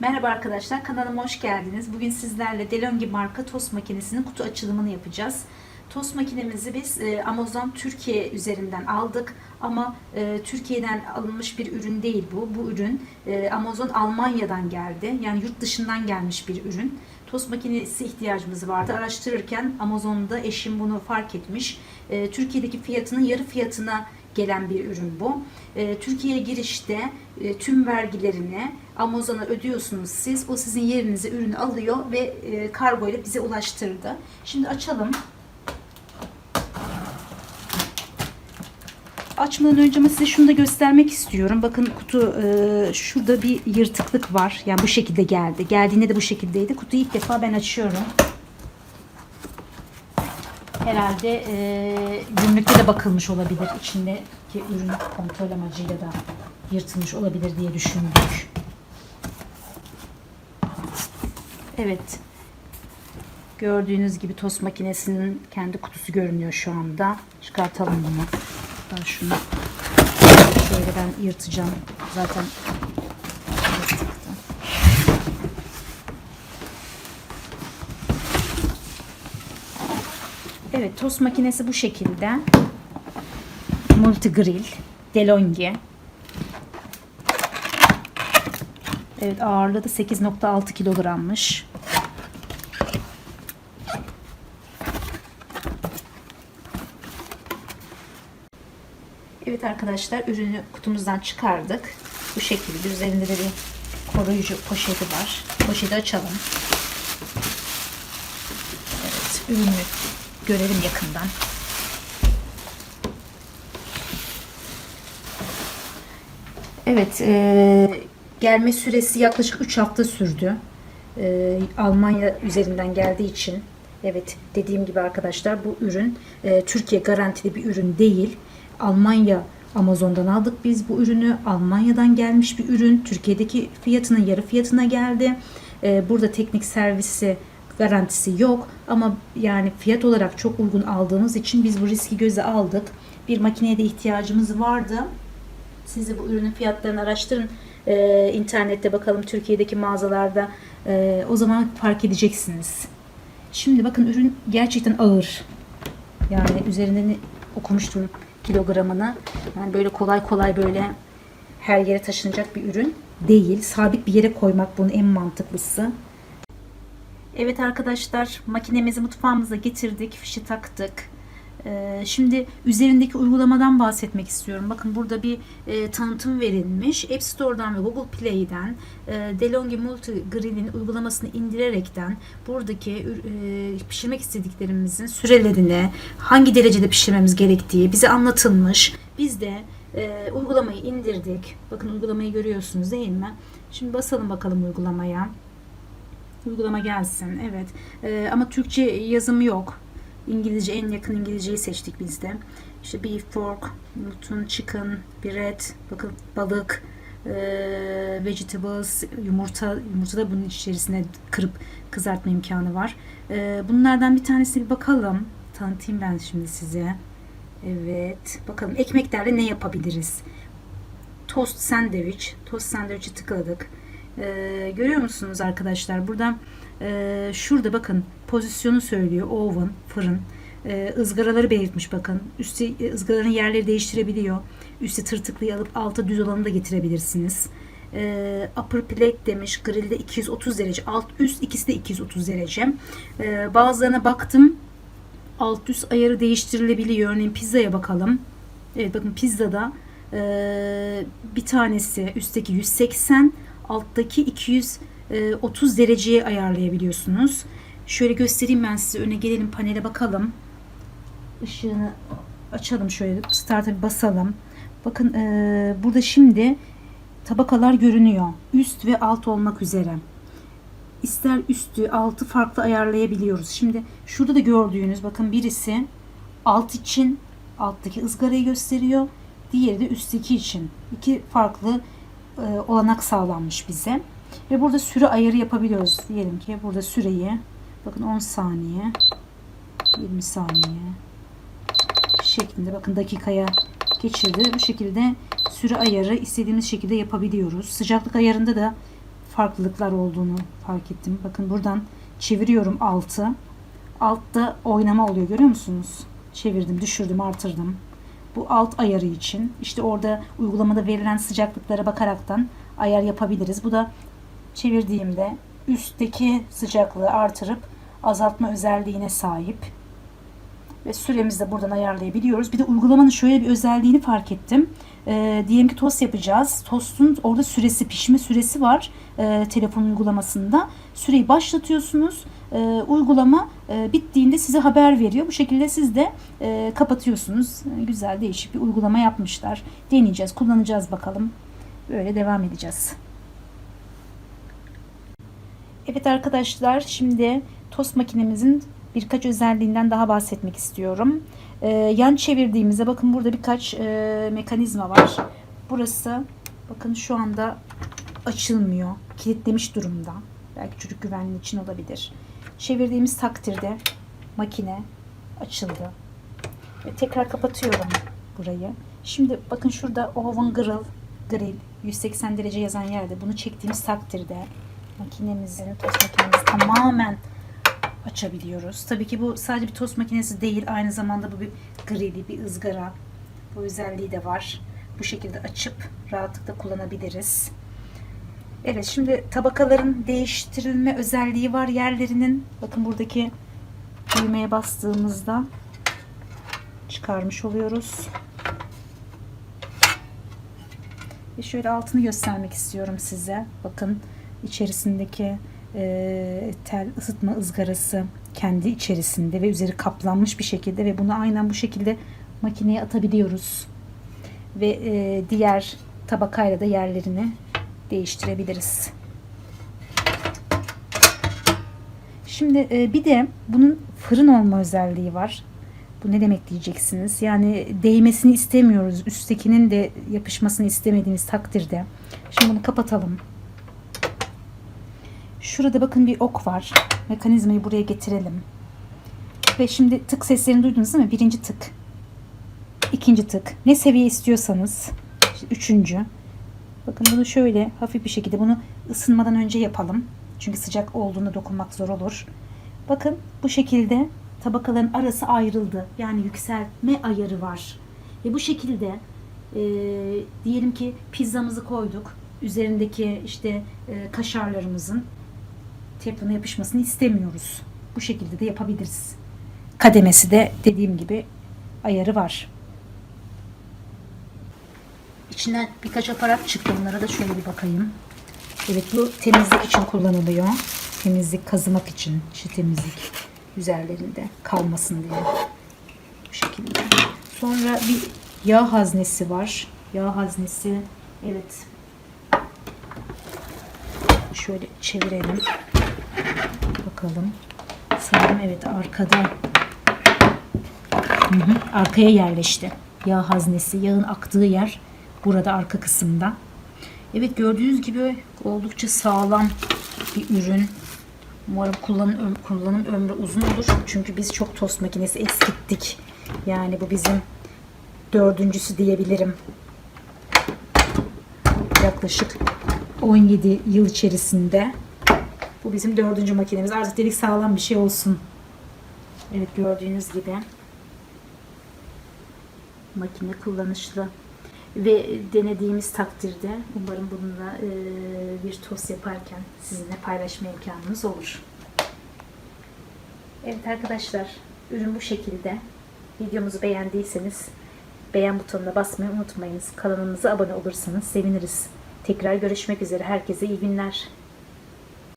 Merhaba arkadaşlar, kanalıma hoş geldiniz. Bugün sizlerle Delonghi marka tost makinesinin kutu açılımını yapacağız. Tost makinemizi biz e, Amazon Türkiye üzerinden aldık ama e, Türkiye'den alınmış bir ürün değil bu. Bu ürün e, Amazon Almanya'dan geldi. Yani yurt dışından gelmiş bir ürün. Tost makinesi ihtiyacımız vardı. Araştırırken Amazon'da eşim bunu fark etmiş. Türkiye'deki fiyatının yarı fiyatına gelen bir ürün bu. E, Türkiye'ye girişte e, tüm vergilerini Amazon'a ödüyorsunuz siz. O sizin yerinize ürünü alıyor ve e, kargo ile bize ulaştırdı. Şimdi açalım. Açmadan önce ama size şunu da göstermek istiyorum. Bakın kutu e, şurada bir yırtıklık var. Yani bu şekilde geldi. Geldiğinde de bu şekildeydi. Kutuyu ilk defa ben açıyorum. Herhalde e, gümrükte de bakılmış olabilir. İçindeki ürün kontrol amacıyla da yırtılmış olabilir diye düşündük. Evet. Gördüğünüz gibi tost makinesinin kendi kutusu görünüyor şu anda. Çıkartalım bunu. Ben şunu şöyle ben yırtacağım. Zaten Evet tost makinesi bu şekilde. Multi grill. Delonghi. Evet ağırlığı da 8.6 kilogrammış. Evet arkadaşlar ürünü kutumuzdan çıkardık. Bu şekilde üzerinde de bir koruyucu poşeti var. Poşeti açalım. Evet ürünü görelim yakından. Evet e, gelme süresi yaklaşık 3 hafta sürdü. E, Almanya üzerinden geldiği için evet dediğim gibi arkadaşlar bu ürün e, Türkiye garantili bir ürün değil. Almanya Amazon'dan aldık biz bu ürünü. Almanya'dan gelmiş bir ürün. Türkiye'deki fiyatının yarı fiyatına geldi. E, burada teknik servisi garantisi yok ama yani fiyat olarak çok uygun aldığımız için biz bu riski göze aldık. Bir makineye de ihtiyacımız vardı. Siz de bu ürünün fiyatlarını araştırın. Ee, internette bakalım Türkiye'deki mağazalarda. Ee, o zaman fark edeceksiniz. Şimdi bakın ürün gerçekten ağır. Yani üzerinde okumuştum kilogramını. Yani böyle kolay kolay böyle her yere taşınacak bir ürün değil. Sabit bir yere koymak bunun en mantıklısı. Evet arkadaşlar makinemizi mutfağımıza getirdik. Fişi taktık. Ee, Şimdi üzerindeki uygulamadan bahsetmek istiyorum. Bakın burada bir e, tanıtım verilmiş. App Store'dan ve Google Play'den e, DeLonghi Multi Grill'in uygulamasını indirerekten buradaki e, pişirmek istediklerimizin sürelerini, hangi derecede pişirmemiz gerektiği bize anlatılmış. Biz de e, uygulamayı indirdik. Bakın uygulamayı görüyorsunuz değil mi? Şimdi basalım bakalım uygulamaya. Uygulama gelsin. Evet. Ee, ama Türkçe yazım yok. İngilizce en yakın İngilizceyi seçtik biz de. İşte beef pork, mutton, chicken, bread, bakın balık, e, vegetables, yumurta, yumurta da bunun içerisine kırıp kızartma imkanı var. E, bunlardan bir tanesine bir bakalım. Tanıtayım ben şimdi size. Evet. Bakalım ekmeklerle ne yapabiliriz? Toast sandwich. Toast sandwich'i tıkladık. Ee, görüyor musunuz arkadaşlar? Burada e, şurada bakın pozisyonu söylüyor. Oven, fırın. Ee, ızgaraları belirtmiş bakın. Üstü e, ızgaraların yerleri değiştirebiliyor. Üstü tırtıklıyı alıp alta düz olanı da getirebilirsiniz. Ee, upper plate demiş. Grillde 230 derece. Alt üst ikisi de 230 derece. Ee, bazılarına baktım. Alt üst ayarı değiştirilebiliyor. Örneğin pizzaya bakalım. Evet bakın pizzada e, bir tanesi üstteki 180 alttaki 230 dereceye ayarlayabiliyorsunuz. Şöyle göstereyim ben size. Öne gelelim panele bakalım. Işığını açalım şöyle. Start'a basalım. Bakın e, burada şimdi tabakalar görünüyor. Üst ve alt olmak üzere. İster üstü altı farklı ayarlayabiliyoruz. Şimdi şurada da gördüğünüz bakın birisi alt için alttaki ızgarayı gösteriyor. Diğeri de üstteki için. İki farklı e, olanak sağlanmış bize. Ve burada süre ayarı yapabiliyoruz. Diyelim ki burada süreyi bakın 10 saniye 20 saniye şeklinde bakın dakikaya geçirdi. Bu şekilde süre ayarı istediğimiz şekilde yapabiliyoruz. Sıcaklık ayarında da farklılıklar olduğunu fark ettim. Bakın buradan çeviriyorum altı. Altta oynama oluyor görüyor musunuz? Çevirdim, düşürdüm, artırdım. Bu alt ayarı için. İşte orada uygulamada verilen sıcaklıklara bakaraktan ayar yapabiliriz. Bu da çevirdiğimde üstteki sıcaklığı artırıp azaltma özelliğine sahip. Ve süremizi de buradan ayarlayabiliyoruz. Bir de uygulamanın şöyle bir özelliğini fark ettim. Ee, diyelim ki tost yapacağız. Tostun orada süresi, pişme süresi var e, telefon uygulamasında. Süreyi başlatıyorsunuz. E, uygulama e, bittiğinde size haber veriyor. Bu şekilde siz de e, kapatıyorsunuz. E, güzel, değişik bir uygulama yapmışlar. Deneyeceğiz, kullanacağız bakalım. Böyle devam edeceğiz. Evet arkadaşlar şimdi tost makinemizin birkaç özelliğinden daha bahsetmek istiyorum. Ee, yan çevirdiğimizde bakın burada birkaç e, mekanizma var. Burası bakın şu anda açılmıyor. Kilitlemiş durumda. Belki çocuk güvenliği için olabilir. Çevirdiğimiz takdirde makine açıldı. Ve tekrar kapatıyorum burayı. Şimdi bakın şurada oven grill, grill 180 derece yazan yerde bunu çektiğimiz takdirde makinemizin, tost makinemizi tamamen açabiliyoruz. Tabii ki bu sadece bir tost makinesi değil. Aynı zamanda bu bir grili, bir ızgara. Bu özelliği de var. Bu şekilde açıp rahatlıkla kullanabiliriz. Evet şimdi tabakaların değiştirilme özelliği var yerlerinin. Bakın buradaki düğmeye bastığımızda çıkarmış oluyoruz. Ve şöyle altını göstermek istiyorum size. Bakın içerisindeki e, tel ısıtma ızgarası kendi içerisinde ve üzeri kaplanmış bir şekilde ve bunu aynen bu şekilde makineye atabiliyoruz. Ve e, diğer tabakayla da yerlerini değiştirebiliriz. Şimdi e, bir de bunun fırın olma özelliği var. Bu ne demek diyeceksiniz. Yani değmesini istemiyoruz. Üsttekinin de yapışmasını istemediğimiz takdirde. Şimdi bunu kapatalım. Şurada bakın bir ok var. Mekanizmayı buraya getirelim. Ve şimdi tık seslerini duydunuz değil mi? Birinci tık. ikinci tık. Ne seviye istiyorsanız. Üçüncü. Bakın bunu şöyle hafif bir şekilde bunu ısınmadan önce yapalım. Çünkü sıcak olduğunda dokunmak zor olur. Bakın bu şekilde tabakaların arası ayrıldı. Yani yükseltme ayarı var. Ve bu şekilde e, diyelim ki pizzamızı koyduk. Üzerindeki işte e, kaşarlarımızın teflona yapışmasını istemiyoruz. Bu şekilde de yapabiliriz. Kademesi de dediğim gibi ayarı var. İçinden birkaç aparat çıktı. Onlara da şöyle bir bakayım. Evet bu temizlik için kullanılıyor. Temizlik kazımak için. İşte temizlik üzerlerinde kalmasın diye. Bu şekilde. Sonra bir yağ haznesi var. Yağ haznesi evet şöyle çevirelim. Bakalım. Sanırım evet arkada. Hı hı, arkaya yerleşti. Yağ haznesi, yağın aktığı yer burada arka kısımda. Evet gördüğünüz gibi oldukça sağlam bir ürün. Umarım kullanım, kullanım ömrü uzun olur. Çünkü biz çok tost makinesi eskittik. Yani bu bizim dördüncüsü diyebilirim. Yaklaşık 17 yıl içerisinde bu bizim dördüncü makinemiz. Artık dedik sağlam bir şey olsun. Evet gördüğünüz gibi makine kullanışlı ve denediğimiz takdirde umarım bununla e, bir tost yaparken sizinle paylaşma imkanımız olur. Evet arkadaşlar ürün bu şekilde. Videomuzu beğendiyseniz beğen butonuna basmayı unutmayınız. Kanalımıza abone olursanız seviniriz. Tekrar görüşmek üzere. Herkese iyi günler.